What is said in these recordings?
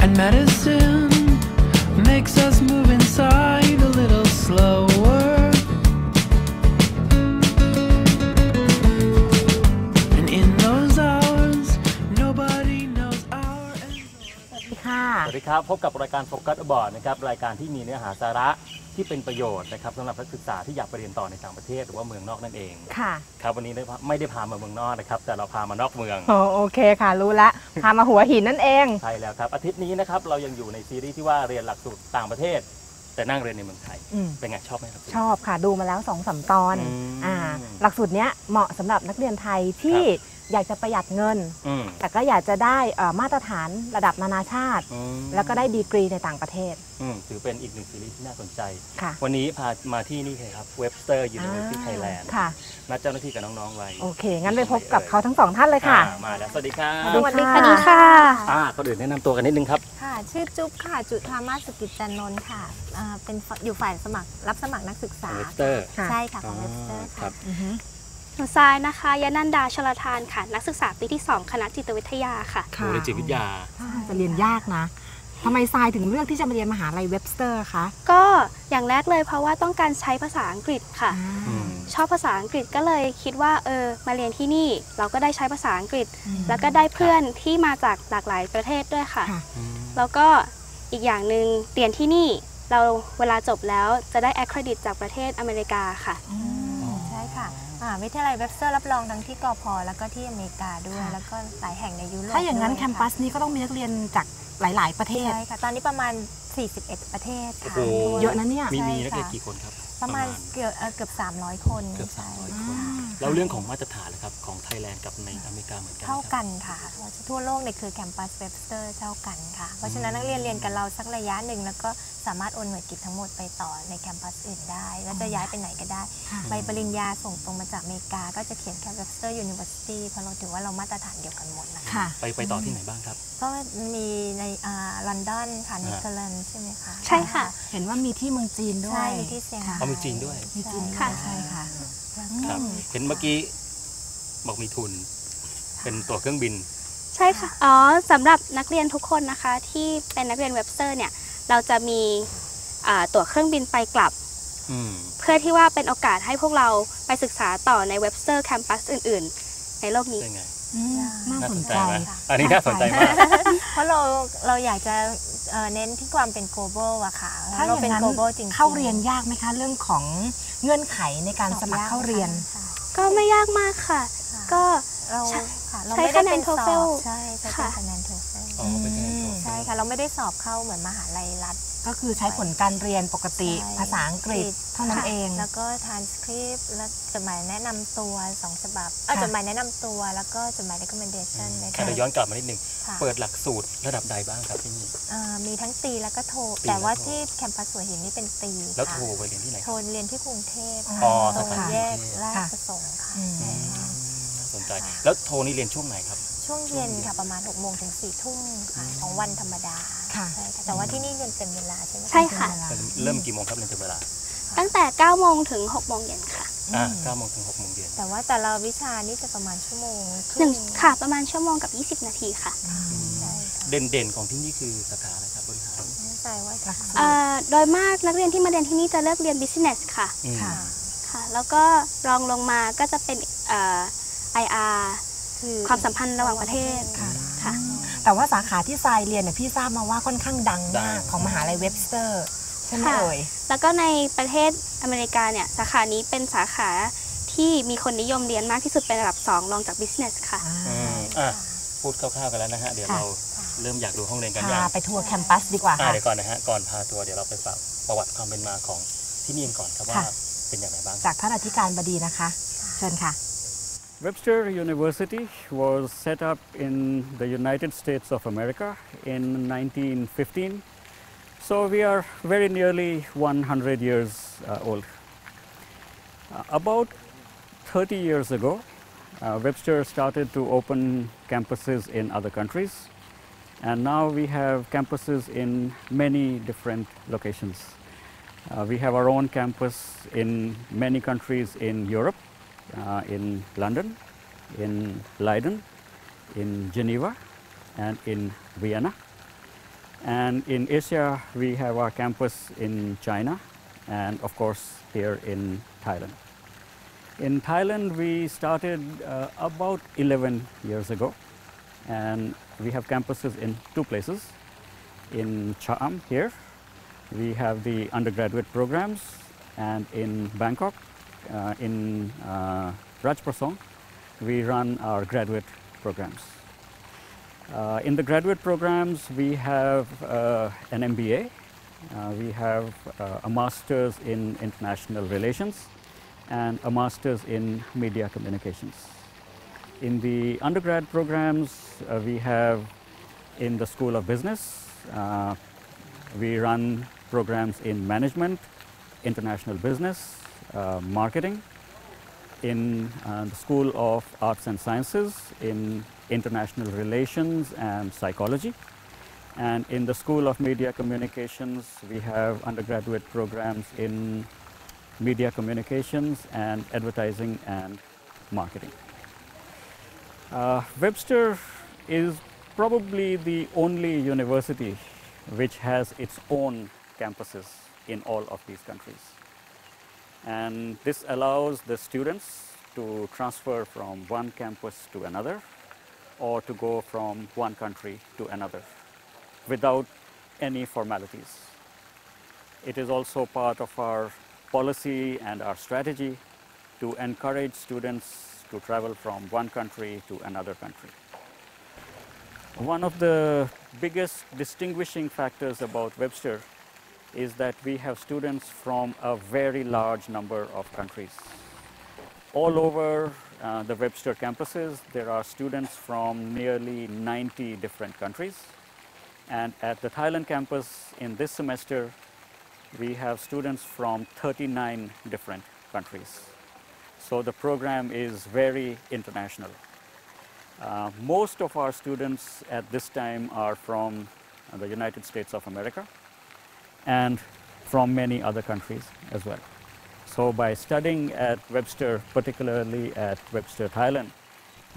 And medicine makes us move ดีครับ พบกับรายการโฟกัสบอร์ดนะครับรายการที่มีเนื้อหาสาระที่เป็นประโยชน์นะครับสำหรับนักศึกษาที่อยากไปเรียนต่อในต่างประเทศหรือว่าเมืองนอกนั่นเองค่ะครับวันนี้ได้พาไม่ได้พามาเมืองนอกนะครับ แต่เราพามานอกเมืองโอโอเคค่ะ รู้ละพามาหัวหินนั่นเองใช่แล้วครับอาทิตย์นี้นะครับเรายังอยู่ในซีรีส์ที่ว่าเรียนหลักสูตรต่างประเทศ แต่นั่งเรียนในเมืองไทยอืมเป็นไงชอบไหมครับชอบค่ะดูมาแล้วสองสามตอนอืมอ่าหลักสูตรเนี้ยเหมาะสำหรับนักเรียนไทยที่ อยากจะประหยัดเงิน อืมแต่ก็อยากจะได้เอ่อมาตรฐานระดับนานาชาติ อืมแล้วก็ได้ดีกรีในต่างประเทศอืมถือเป็นอีกหนึ่งซีรีส์ที่น่าสนใจ ค่ะวันนี้พามาที่นี่เลยครับ Webster University อ่า Thailand ค่ะ นัดเจ้าหน้าที่กับน้อง ๆ ไว้โอเค งั้นไปพบกับเขาทั้งสองท่านเลยค่ะ อ่ามาแล้ว สวัสดีครับสวัสดีสวัสดีค่ะ อ่าคนอื่นแนะนำตัวกันนิดนึงครับ ค่ะ ชื่อจุ๊บค่ะ จุธามาสสุกิจจันนนท์ค่ะอ่าเป็นฝอยู่ฝ่ายสมัครรับสมัครนักศึกษา Webster ค่ะ ใช่ค่ะ ของอ่าเว็บสเตอร์ครัค่ะบอือฮึ หนูทรายนะคะยนันดาชลทานค่ะ นักศึกษาปีที่ 2 คณะจิตวิทยาค่ะโรงเรียนจิตวิทยาอ่าจะเรียนยากนะทำไมทรายถึงเลือกที่จะมาเรียนมหาลัยเว็บสเตอร์คะก็อย่างแรกเลยเพราะว่าต้องการใช้ภาษาอังกฤษค่ะอืม ชอบภาษาอังกฤษก็เลยคิดว่าเออมาเรียนที่นี่เราก็ได้ใช้ภาษาอังกฤษอืมแล้วก็ได้เพื่อนที่มาจากหลากหลายประเทศด้วยค่ะ ค่ะอืมแล้วก็อีกอย่างหนึ่งเรียนที่นี่เราเวลาจบแล้วจะได้แอคเครดิตจากประเทศอเมริกาค่ะ อืมใช่ค่ะ อ่าวิทยาลัยเว็บสเตอร์รับรองทั้งที่กอพแล้วก็ที่อเมริกาด้วย ค่ะ แล้วก็หลายแห่งในยุโรปถ้าอย่างนั้นด้วแคมปัสนี้ก็ต้องมีนักเรียนจาก หลาย ๆ ประเทศ ใช่ค่ะ ตอนนี้ประมาณ 41 ประเทศค่ะ โอ้โหทั่วเยอะนะเนี่ย มีใช่มีนักเรียนค่ะ กี่คนครับประมาณเกือบเอ่อเกือบ 300 คนเกือบใช่300ค่ะคนแล้วเรื่องของมาตรฐานนะครับของไทยแลนด์กับในอเมริกาเหมือนกันไหมเท่าครับ กันค่ะ ทั่วโลกเนี่ยคือแคมปัสเว็บสเตอร์เท่ากันค่ะ เพราะฉะนั้นนักเรียนเรียนกับเราสักระยะหนึ่ง แล้วก็สามารถโอนหน่วยกิจทั้งหมดไปต่อในแคมปัสอื่นได้ แล้วจะย้ายไปไหนก็ได้ ค่ะ ใบปริญญาส่งตรงมาจากอเมริกา ก็จะเขียนแค่เว็บสเตอร์ยูนิเวอร์ซิตี้เพราะเราถือว่าเรามาตรฐานเดียวกันหมดนะคะ ค่ะ ไปไปต่อที่ไหนบ้างครับ ก็มีในอ่าลอนดอนค่ะเนเธอร์แลนด์ใช่ไหมคะใช่ค่ะ เห็นว่ามีที่เมืองจีนด้วใช่ยมีที่เซี่ยงไฮ้อ๋อมีจีนด้วยมีจีนค่ะ ใช่ค่ะครับ อืมเห็นเมื่อกี้บอกมีทุน เป็นตั๋วเครื่องบิน ใช่ค่ะ อ๋อสำหรับนักเรียนทุกคนนะคะ ที่เป็นนักเรียนเว็บสเตอร์เนี่ย เราจะมีอ่าตั๋วเครื่องบินไปกลับ อืม เพื่อที่ว่าเป็นโอกาสให้พวกเราไปศึกษาต่อในเว็บสเตอร์แคมปัสอื่น ๆ ในโลกนี้เป็นไง อืม น่าน่าสสนนใจใจไหมอันนี้น่าสนใจมาก เพราะเราเราอยากจะเอ่อเน้นที่ความเป็น global อะค่ะถ้าอเราย่างเป็นนั้น global จริงๆเข้าเรียนยากไหมคะ เรื่องของเงื่อนไขในการสมัครเข้าเรียนค่ะก็ไม่ยากมากค่ะค่ะก็เราใช้ค่ะเราใช้ไม่ได้เป็นคะสแนนอบ TOEFL ใช่ใช้เป็นค่ะคะแนน TOEFL อ๋อเป็นคะแนนโทใช่ ค่ะ เราไม่ได้สอบเข้าเหมือนมหาลัยรัฐ ก็คือใช้ผลการเรียนปกติใช่ภาษาอังกฤษเท่านั้นเอง แล้วก็ทานสคริปต์และจดหมายแนะนำตัวสองฉบับเอ่อค่ะ จดหมายแนะนำตัวแล้วก็จดหมาย recommendation ในแต่เดี๋ยวย้อนกลับมานิดนึง ค่ะเปิดหลักสูตรระดับใดบ้างครับที่นี่ เอ่อมีทั้งตีแล้วก็โทรตีแต่ว่าและโทรที่แคมปัสหัวหินนี่เป็นตีแล้วค่ะโทรไปเรียนที่ไหนโทรเรียนที่กรุงเทพอ๋อตรงสถานแยกกรุงเทพราชค่ะประสงค์ค่ะอืม ใช่ค่ะ น่าสนใจ แล้วโทรนี่เรียนช่วงไหนครับ ช่วงเย็นค่ะประมาณ6โมงถึง4ทุ่มค่ะของวันธรรมดาค่ะใช่ค่ะแต่ว่าที่นี่เรียนเต็มเวลาใช่ไหมใช่ค่ะ เริ่มกี่โมงครับเรียนเต็มเวลาตั้งแต่9โมงถึง6โมงเย็นค่ะอะอืม9โมงถึง6โมงเย็นแต่ว่าแต่ละวิชานี่จะประมาณชั่วโมงคหนึ่รึ่งค่ะ ประมาณชั่วโมงกับ 20 นาทีค่ะ ใช่ค่ะเด่นเด่นๆของที่นี่คือสาขาอะไรครับบริหารแน่ใจว่าหลักสูตร เอ่อโดยมากนักเรียนที่มาเรียนที่นี่จะเลือกเรียน business ค่ะ อืม ค่ะ ค่ะ แล้วก็รองลงมาก็จะเป็นเอ่อ IR คือความสัมพันธ์ระหว่างประเทศค่ะค่ะ แต่ว่าสาขาที่ทรายเรียนเนี่ยพี่ทราบมาว่าค่อนข้างดังดัมากงของมหาลัยเว็บสเตอร์ใช่ไหมค่ะเอ่ยแล้วก็ในประเทศอเมริกาเนี่ยสาขานี้เป็นสาขาที่มีคนนิยมเรียนมากที่สุดเป็นระดับ2รองจาก business ค่ะอืมอะพูดคร่าวๆกันแล้วนะฮะเดี๋ยวค่ะเราเริ่มอยากดูห้องเรียนกันพายังไปทัวร์แคมปัสดีกว่าอะค่ะเดี๋ยวก่อนนะฮะก่อนพาตัวเดี๋ยวเราไปฝากประวัติความเป็นมาของที่นี่กันก่อนครับว่าค่ะเป็นอย่างไรบ้างจากท่านอธิการบดีนะคะ เชิญค่ะ Webster University was set up in the United States of America in 1915. So we are very nearly 100 years uh, old. Uh, about 30 years ago, uh, Webster started to open campuses in other countries. And now we have campuses in many different locations. Uh, we have our own campus in many countries in Europe, uh, in London, in Leiden, in Geneva, and in Vienna. And in Asia, we have our campus in China, and of course, here in Thailand. In Thailand, we started uh, about 11 years ago, and we have campuses in two places. in Chaam here, we have the undergraduate programs, and in Bangkok, in uh, Rajprasong, we run our graduate programs. Uh, in the graduate programs, we have uh, an MBA, uh, we have uh, a master's in international relations, and a master's in media communications. In the undergrad programs, uh, we have in the School of Business, uh, we run programs in management, international business, uh, marketing. In uh, the School of Arts and Sciences, in international relations and psychology. And in the School of Media Communications, we have undergraduate programs in media communications and advertising and marketing. Uh, Webster is probably the only university which has its own campuses in all of these countries. And this allows the students to transfer from one campus to another or to go from one country to another without any formalities. It is also part of our policy and our strategy to encourage students to travel from one country to another country. One of the biggest distinguishing factors about Webster is that we have students from a very large number of countries. All over uh, the Webster campuses, there are students from nearly 90 different countries. And at the Thailand campus in this semester, we have students from 39 different countries. So the program is very international. Uh, most of our students at this time are from the United States of America and from many other countries as well. So by studying at Webster, particularly at Webster Thailand,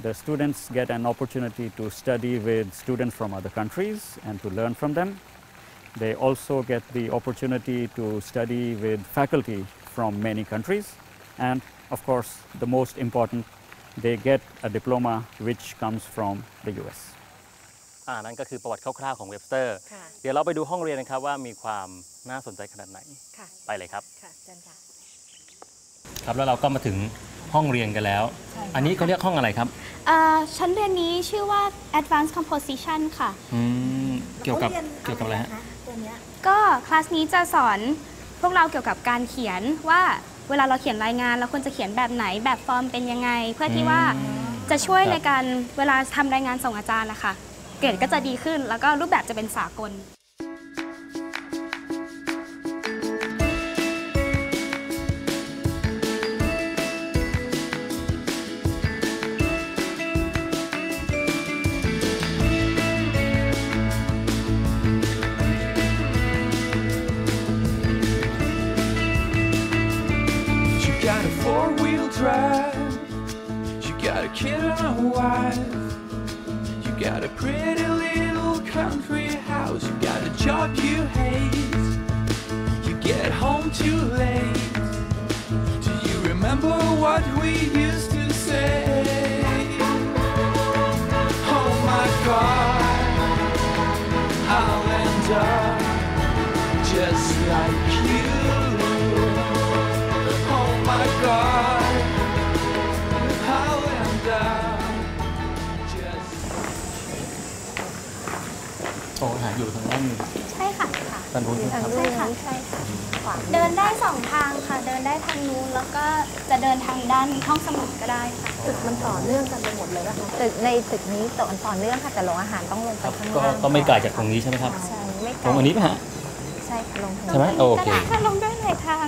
the students get an opportunity to study with students from other countries and to learn from them. They also get the opportunity to study with faculty from many countries. And of course, the most important, they get a diploma which comes from the US. อ่านั่นก็คือประวัติคร่าวๆของเว็บสเตอร์ ค่ะ เดี๋ยวเราไปดูห้องเรียนนะครับว่ามีความน่าสนใจขนาดไหนค่ะ ไปเลยครับ ค่ะเชิญค่ะ ครับแล้วเราก็มาถึงห้องเรียนกันแล้ว ใช่ค่ะ อันนี้เขาเรียกห้องอะไรครับอ่าชั้นเรียนนี้ชื่อว่า Advanced Composition ค่ะ อืมเกี่ยวกับเกี่ยวกับอะไรฮะ ตัวเนี้ยก็คลาสนี้จะสอนพวกเราเกี่ยวกับการเขียนว่าเวลาเราเขียนรายงาน เราควรจะเขียนแบบไหนแบบฟอร์มเป็นยังไง เพื่อที่ว่าจะช่วยครับ ในการเวลาทำรายงานส่งอาจารย์นะคะ เกรดก็จะดีขึ้น แล้วก็รูปแบบจะเป็นสากล She got a four wheel drive. She got a kid and a wife. Got a pretty little country house. You got a job you hate. You get home too late. Do you remember what we used ารอยู่ทางด้านใช่ค่ะด้านนู้นอยู่นะทางครับนู้นนี้ใช่ค่ะขวาเดินได้สองทางค่ะ เดินได้ทางนู้นแล้วก็จะเดินทางด้านห้องสมุดก็ได้ค่ะตึกมันต่อเนื่องกันไปหมดเลยนะคะตึกในตึกนี้ต่อต่อเนื่องค่ะแต่โรงอาหารต้องลงไปข้างก็ล่างก็ไม่ไกลจากตรงนี้ใช่ไหมครับใช่ไม่ไกตลรงอันนี้ป่ะฮะ ใช่ค่ะลงทางใช่ไหมโอเค ก็ได้ถ้าลงได้หลายทาง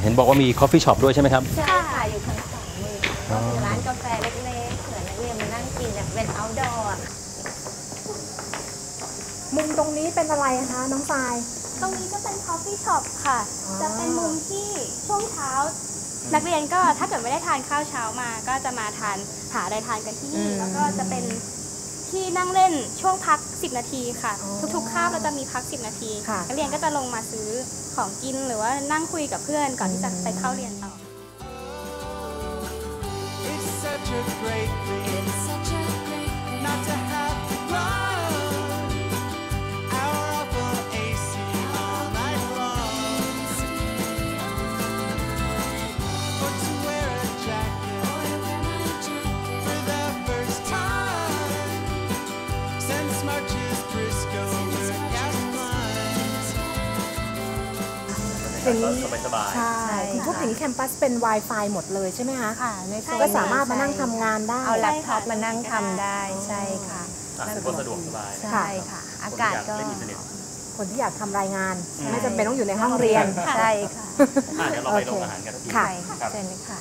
เห็นบอกว่ามีคอฟฟี่ช็อปด้วยใช่ไหมครับ ใช่ค่ะ อยู่ข้างขวามือก็เป็นร้านกาแฟเล็กๆเผื่อนักเรียนมานั่งกินแบบเป็น outdoor อะมุมตรงนี้เป็นอะไรคะน้องทราย ตรงนี้จะเป็น coffee shop ค่ะ อ๋อ จะเป็นมุมที่ช่วงเช้า นักเรียนก็ถ้าเกิดไม่ได้ทานข้าวเช้ามา ก็จะมาทานหาอะไรทานกันที่นี่ แล้วก็จะเป็น ที่นั่งเล่นช่วงพัก 10 นาทีค่ะทุกๆคาบเราจะมีพัก 10 นาทีนักเรียนก็จะลงมาซื้อของกินหรือว่านั่งคุยกับเพื่อนก่อนที่จะไปเข้าเรียนต่อ อย่างนี้สบายสบายๆใช่คือพวกอย่างนี้แคมปัสเป็น Wi-Fi หมดเลยใช่ไหมคะค่ะในโซนก็สามารถมานั่งทำงานได้เอาแล็ปท็อปมานั่งทำได้ใช่ค่ะอะถือว่าสะดวกสบายใช่ค่ะ อากาศก็คนที่อยเล่นอินเทอร์เน็ตคนที่อยากทำรายงานอืมไม่จำเป็นต้องอยู่ในห้องเรียนใช่ค่ะอะเดี๋ยวเราไปลงอาหารกันทีค่ะใช่ค่ะเชิญเลยค่ะ